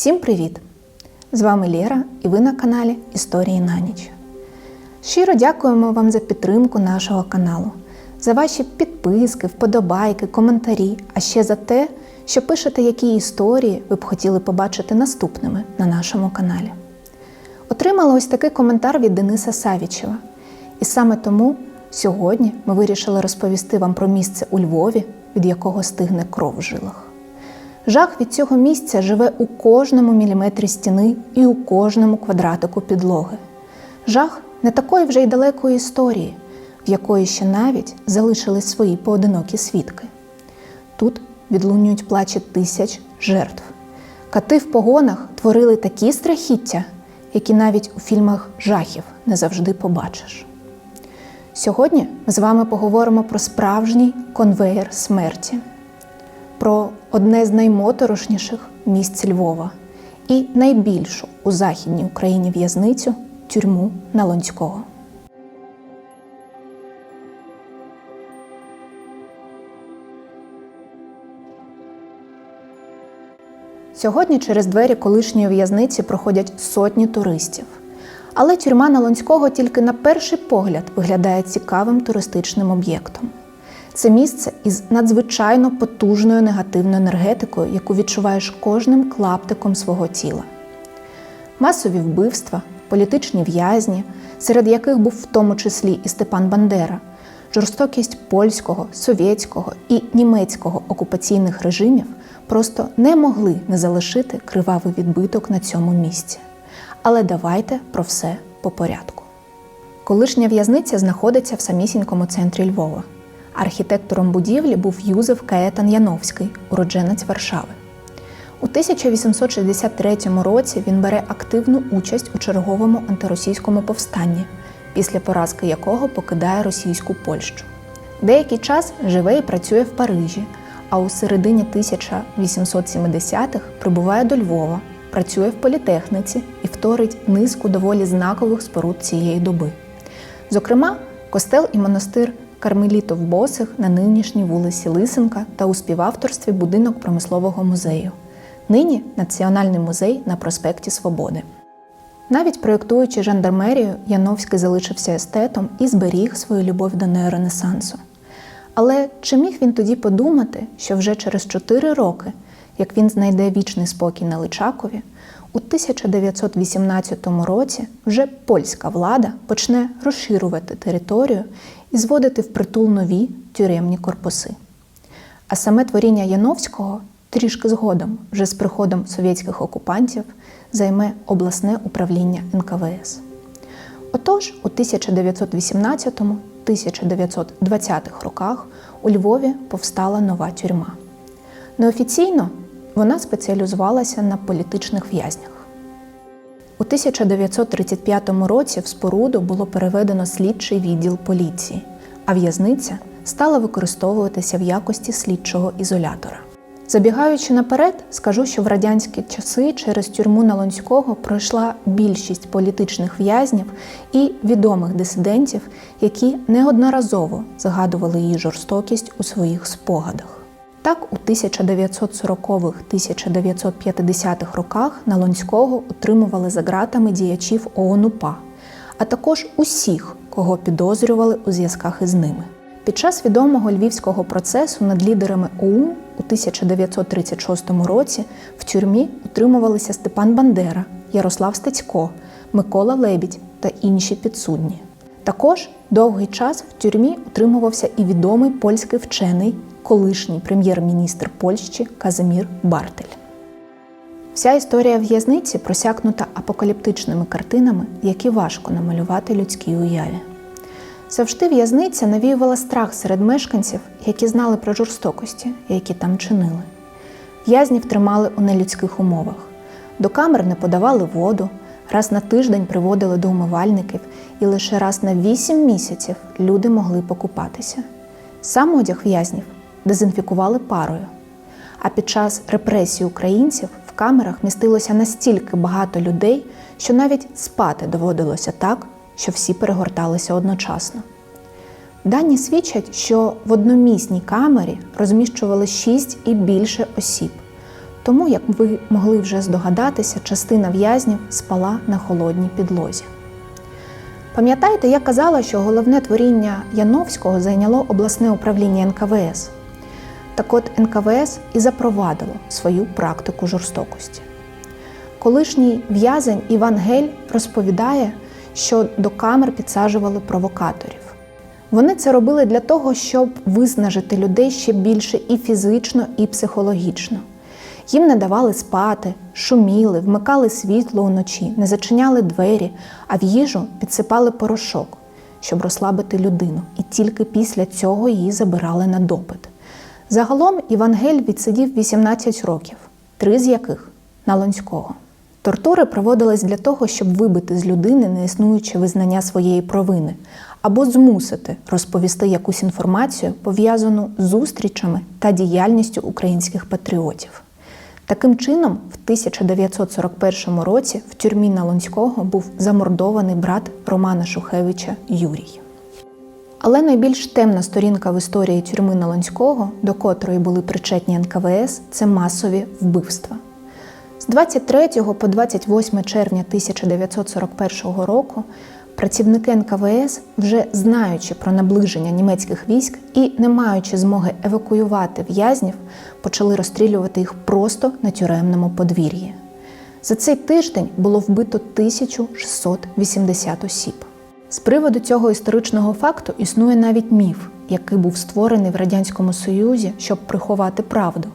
Всім привіт! З вами Лєра і ви на каналі Історії на ніч. Щиро дякуємо вам за підтримку нашого каналу, за ваші підписки, вподобайки, коментарі, а ще за те, що пишете, які історії ви б хотіли побачити наступними на нашому каналі. Отримала ось такий коментар від Дениса Савічева. І саме тому сьогодні ми вирішили розповісти вам про місце у Львові, від якого стигне кров в жилах. Жах від цього місця живе у кожному міліметрі стіни і у кожному квадратику підлоги. Жах не такої вже й далекої історії, в якої ще навіть залишились свої поодинокі свідки. Тут відлунюють плачі тисяч жертв. Кати в погонах творили такі страхіття, які навіть у фільмах жахів не завжди побачиш. Сьогодні ми з вами поговоримо про справжній конвеєр смерті, про одне з наймоторошніших місць Львова і найбільшу у Західній Україні в'язницю тюрму Налонського. Сьогодні через двері колишньої в'язниці проходять сотні туристів. Але тюрма Налонського тільки на перший погляд виглядає цікавим туристичним об'єктом. Це місце із надзвичайно потужною негативною енергетикою, яку відчуваєш кожним клаптиком свого тіла. Масові вбивства, політичні в'язні, серед яких був в тому числі і Степан Бандера, жорстокість польського, совєтського і німецького окупаційних режимів просто не могли не залишити кривавий відбиток на цьому місці. Але давайте про все по порядку. Колишня в'язниця знаходиться в самісінькому центрі Львова. Архітектором будівлі був Юзеф Каетан Яновський, уродженець Варшави. У 1863 році він бере активну участь у черговому антиросійському повстанні, після поразки якого покидає російську Польщу. Деякий час живе і працює в Парижі, а у середині 1870-х прибуває до Львова, працює в політехніці і вторить низку доволі знакових споруд цієї доби. Зокрема, костел і монастир Кармелітов Босих на нинішній вулиці Лисенка та у співавторстві будинок промислового музею. Нині Національний музей на проспекті Свободи. Навіть проєктуючи жандармерію, Яновський залишився естетом і зберіг свою любов до неоренесансу. Але чи міг він тоді подумати, що вже через чотири роки, як він знайде вічний спокій на Личакові, у 1918 році вже польська влада почне розширювати територію і зводити в притул нові тюремні корпуси. А саме творіння Яновського трішки згодом, вже з приходом совєтських окупантів, займе обласне управління НКВС. Отож, у 1918-1920 роках у Львові повстала нова тюрма. Неофіційно вона спеціалізувалася на політичних в'язнях. У 1935 році в споруду було переведено слідчий відділ поліції, а в'язниця стала використовуватися в якості слідчого ізолятора. Забігаючи наперед, скажу, що в радянські часи через тюрму Налонського пройшла більшість політичних в'язнів і відомих дисидентів, які неодноразово згадували її жорстокість у своїх спогадах. Так, у 1940-1950-х роках Налонського утримували за ґратами діячів ООН-УПА, а також усіх, кого підозрювали у зв'язках із ними. Під час відомого львівського процесу над лідерами ОУН у 1936 році в тюрмі утримувалися Степан Бандера, Ярослав Стецько, Микола Лебідь та інші підсудні. Також довгий час в тюрмі утримувався і відомий польський вчений, колишній прем'єр-міністр Польщі Казимір Бартель. Вся історія в'язниці просякнута апокаліптичними картинами, які важко намалювати людській уяві. Завжди в'язниця навіювала страх серед мешканців, які знали про жорстокості, які там чинили. В'язнів тримали у нелюдських умовах. До камер не подавали воду, раз на тиждень приводили до умивальників, і лише раз на 8 місяців люди могли покупатися. Сам одяг в'язнів дезінфікували парою. А під час репресій українців в камерах містилося настільки багато людей, що навіть спати доводилося так, що всі перегорталися одночасно. Дані свідчать, що в одномісній камері розміщували 6 і більше осіб. Тому, як ви могли вже здогадатися, частина в'язнів спала на холодній підлозі. Пам'ятаєте, я казала, що головне творіння Яновського зайняло обласне управління НКВС. Так от НКВС і запровадило свою практику жорстокості. Колишній в'язень Іван Гель розповідає, що до камер підсаджували провокаторів. Вони це робили для того, щоб виснажити людей ще більше і фізично, і психологічно. Їм не давали спати, шуміли, вмикали світло уночі, не зачиняли двері, а в їжу підсипали порошок, щоб розслабити людину, і тільки після цього її забирали на допит. Загалом Іван Гель відсидів 18 років, три з яких на Лонського. Тортури проводились для того, щоб вибити з людини неіснуюче визнання своєї провини або змусити розповісти якусь інформацію, пов'язану з зустрічами та діяльністю українських патріотів. Таким чином, в 1941 році в тюрмі Налонського був замордований брат Романа Шухевича Юрій. Але найбільш темна сторінка в історії тюрми Налонського, до котрої були причетні НКВС, це масові вбивства. З 23 по 28 червня 1941 року працівники НКВС, вже знаючи про наближення німецьких військ і не маючи змоги евакуювати в'язнів, почали розстрілювати їх просто на тюремному подвір'ї. За цей тиждень було вбито 1680 осіб. З приводу цього історичного факту існує навіть міф, який був створений в Радянському Союзі, щоб приховати правду.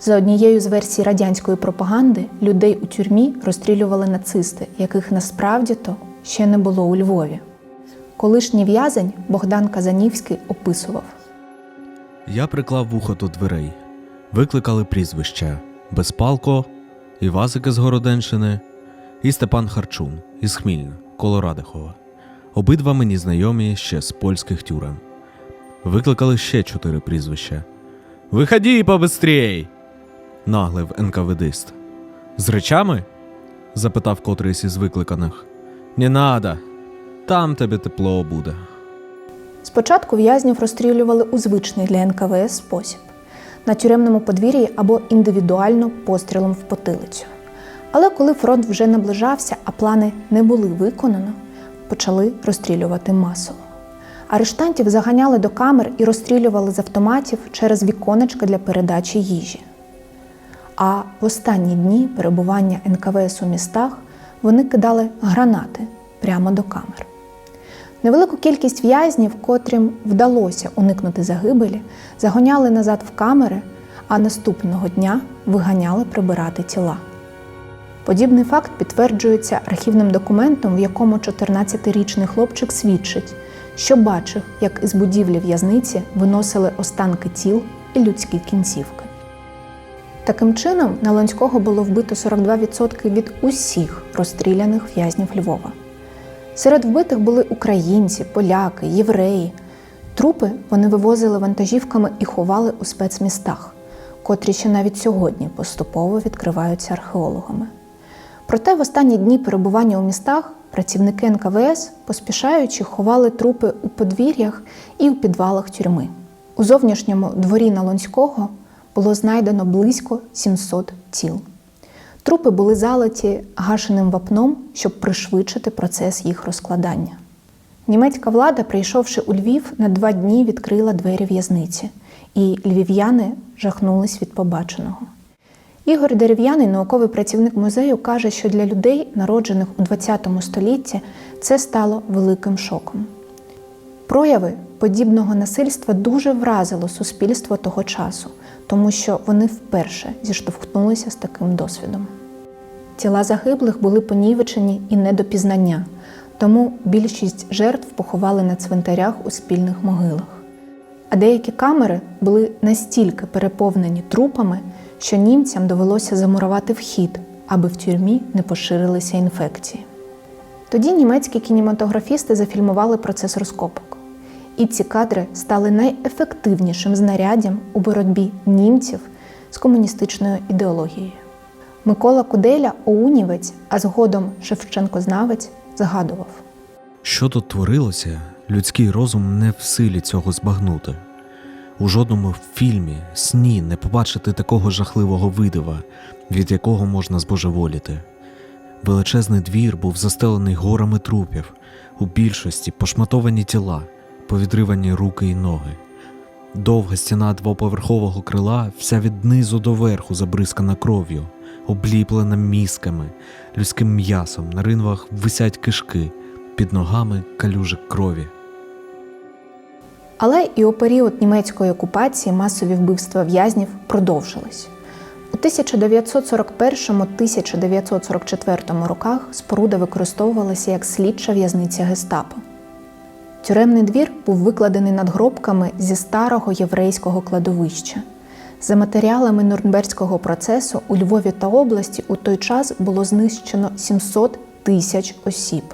За однією з версій радянської пропаганди, людей у тюрмі розстрілювали нацисти, яких насправді то ще не було у Львові. Колишній в'язень Богдан Казанівський описував. Я приклав вухо до дверей. Викликали прізвища Безпалко, Івазик із Городенщини і Степан Харчун із Хмільна, коло Радихова. Обидва мені знайомі ще з польських тюрем. Викликали ще чотири прізвища. Виході побистрій! наглив НКВДист. З речами? запитав котрийсь із викликаних. Не надо, там тебе тепло буде. Спочатку в'язнів розстрілювали у звичний для НКВС спосіб на тюремному подвір'ї або індивідуально пострілом в потилицю. Але коли фронт вже наближався, а плани не були виконано, почали розстрілювати масово. Арештантів заганяли до камер і розстрілювали з автоматів через віконечка для передачі їжі. А в останні дні перебування НКВС у містах вони кидали гранати прямо до камер. Невелику кількість в'язнів, котрим вдалося уникнути загибелі, загоняли назад в камери, а наступного дня виганяли прибирати тіла. Подібний факт підтверджується архівним документом, в якому 14-річний хлопчик свідчить, що бачив, як із будівлі в'язниці виносили останки тіл і людські кінцівки. Таким чином, на Ланського було вбито 42% від усіх розстріляних в'язнів Львова. Серед вбитих були українці, поляки, євреї. Трупи вони вивозили вантажівками і ховали у спецмістах, котрі ще навіть сьогодні поступово відкриваються археологами. Проте в останні дні перебування у містах працівники НКВС, поспішаючи, ховали трупи у подвір'ях і у підвалах тюрми. У зовнішньому дворі Налонського було знайдено близько 700 тіл. Трупи були залиті гашеним вапном, щоб пришвидшити процес їх розкладання. Німецька влада, прийшовши у Львів, на два дні відкрила двері в'язниці, і львів'яни жахнулись від побаченого. Ігор Дерев'яний, науковий працівник музею, каже, що для людей, народжених у ХХ столітті, це стало великим шоком. Прояви подібного насильства дуже вразило суспільство того часу, тому що вони вперше зіштовхнулися з таким досвідом. Тіла загиблих були понівечені і не до пізнання, тому більшість жертв поховали на цвинтарях у спільних могилах. А деякі камери були настільки переповнені трупами, що німцям довелося замурувати вхід, аби в тюрмі не поширилися інфекції. Тоді німецькі кінематографісти зафільмували процес розкопок. І ці кадри стали найефективнішим знаряддям у боротьбі німців з комуністичною ідеологією. Микола Куделя, оунівець, а згодом Шевченкознавець, згадував. Що тут творилося, людський розум не в силі цього збагнути. У жодному фільмі, сні не побачити такого жахливого видива, від якого можна збожеволіти. Величезний двір був застелений горами трупів, у більшості пошматовані тіла, повідривані руки й ноги. Довга стіна двоповерхового крила, вся від низу до верху забризкана кров'ю, обліплена мізками, людським м'ясом, на ринвах висять кишки, під ногами калюжик крові. Але і у період німецької окупації масові вбивства в'язнів продовжились. У 1941-1944 роках споруда використовувалася як слідча в'язниця гестапо. Тюремний двір був викладений надгробками зі старого єврейського кладовища. За матеріалами Нюрнберзького процесу у Львові та області у той час було знищено 700 тисяч осіб,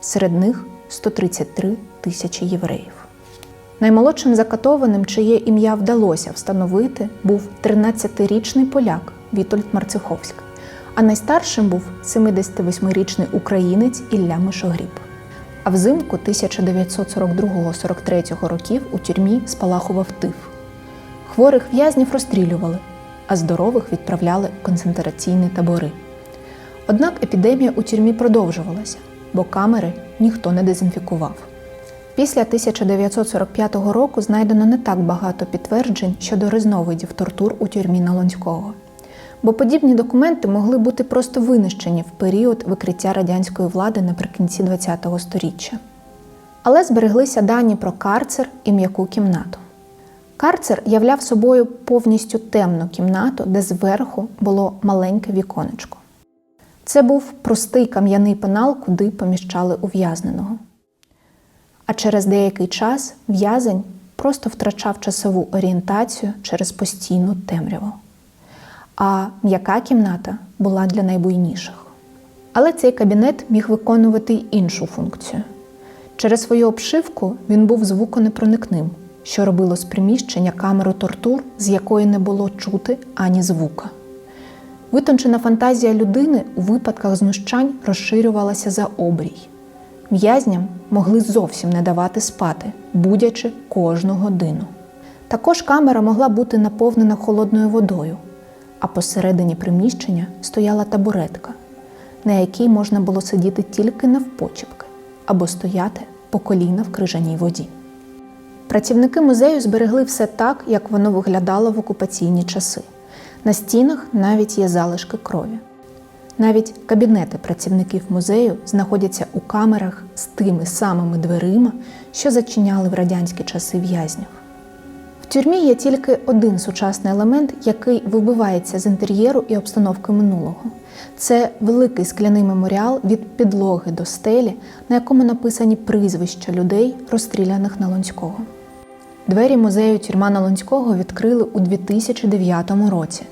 серед них 133 тисячі євреїв. Наймолодшим закатованим, чиє ім'я вдалося встановити, був 13-річний поляк Вітольд Марциховський, а найстаршим був 78-річний українець Ілля Мишогріб. А взимку 1942-43 років у тюрмі спалахував тиф. Хворих в'язнів розстрілювали, а здорових відправляли в концентраційні табори. Однак епідемія у тюрмі продовжувалася, бо камери ніхто не дезінфікував. Після 1945 року знайдено не так багато підтверджень щодо різновидів тортур у тюрмі Налонського, бо подібні документи могли бути просто винищені в період викриття радянської влади наприкінці ХХ століття. Але збереглися дані про карцер і м'яку кімнату. Карцер являв собою повністю темну кімнату, де зверху було маленьке віконечко. Це був простий кам'яний пенал, куди поміщали ув'язненого. А через деякий час в'язень просто втрачав часову орієнтацію через постійну темряву. А м'яка кімната була для найбуйніших. Але цей кабінет міг виконувати й іншу функцію. Через свою обшивку він був звуконепроникним, що робило з приміщення камеру тортур, з якої не було чути ані звука. Витончена фантазія людини у випадках знущань розширювалася за обрій. В'язням могли зовсім не давати спати, будячи кожну годину. Також камера могла бути наповнена холодною водою, а посередині приміщення стояла табуретка, на якій можна було сидіти тільки навпочіпки або стояти по коліна в крижаній воді. Працівники музею зберегли все так, як воно виглядало в окупаційні часи. На стінах навіть є залишки крові. Навіть кабінети працівників музею знаходяться у камерах з тими самими дверима, що зачиняли в радянські часи в'язнів. В тюрмі є тільки один сучасний елемент, який вибивається з інтер'єру і обстановки минулого. Це великий скляний меморіал від підлоги до стелі, на якому написані прізвища людей, розстріляних на Лонського. Двері музею тюрма Налонського відкрили у 2009 році.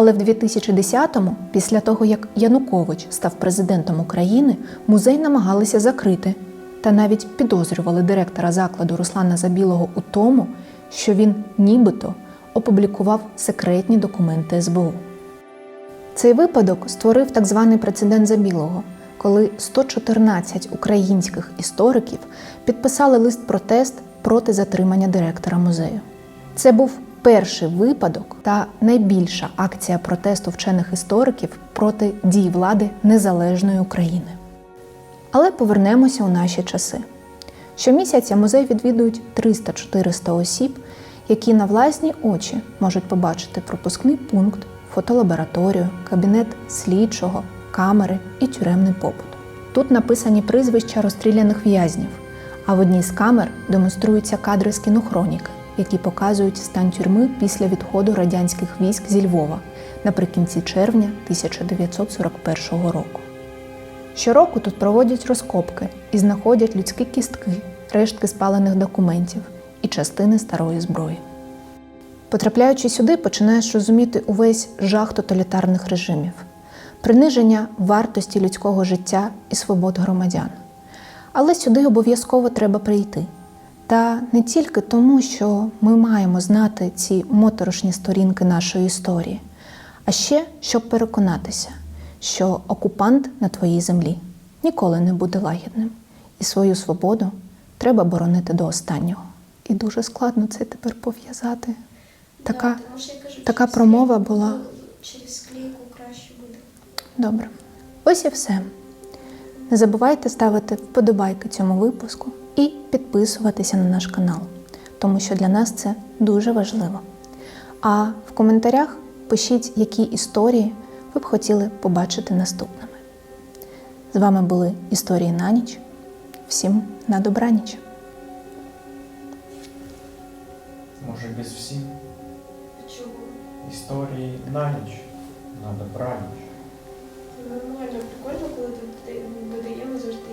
Але в 2010-му, після того як Янукович став президентом України, музей намагалися закрити та навіть підозрювали директора закладу Руслана Забілого у тому, що він нібито опублікував секретні документи СБУ. Цей випадок створив так званий прецедент Забілого, коли 114 українських істориків підписали лист протест проти затримання директора музею. Це був перший випадок та найбільша акція протесту вчених істориків проти дій влади незалежної України. Але повернемося у наші часи. Щомісяця музей відвідують 300-400 осіб, які на власні очі можуть побачити пропускний пункт, фотолабораторію, кабінет слідчого, камери і тюремний побут. Тут написані прізвища розстріляних в'язнів, а в одній з камер демонструються кадри з кінохроніки, які показують стан тюрми після відходу радянських військ зі Львова наприкінці червня 1941 року. Щороку тут проводять розкопки і знаходять людські кістки, рештки спалених документів і частини старої зброї. Потрапляючи сюди, починаєш розуміти увесь жах тоталітарних режимів, приниження вартості людського життя і свобод громадян. Але сюди обов'язково треба прийти. Та не тільки тому, що ми маємо знати ці моторошні сторінки нашої історії, а ще щоб переконатися, що окупант на твоїй землі ніколи не буде лагідним і свою свободу треба боронити до останнього. І дуже складно це тепер пов'язати. Така, Да, тому я кажу, така промова склейку, була. Через склейку краще буде. Добре. Ось і все. Не забувайте ставити вподобайки цьому випуску і підписуватися на наш канал, тому що для нас це дуже важливо. А в коментарях пишіть, які історії ви б хотіли побачити наступними. З вами були історії на ніч. Всім на добраніч! Може без всіх Чого? історії на ніч, на добраніч. Нормально, прикольно, коли дода- додаємо завжди.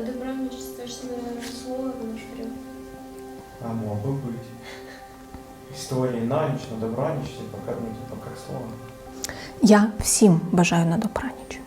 На добраніч точно слово воно ж прям. А мог би бути. Історії на ніч, на добраніч, типа, ну, типа, как слово. Я всім бажаю на добраніч.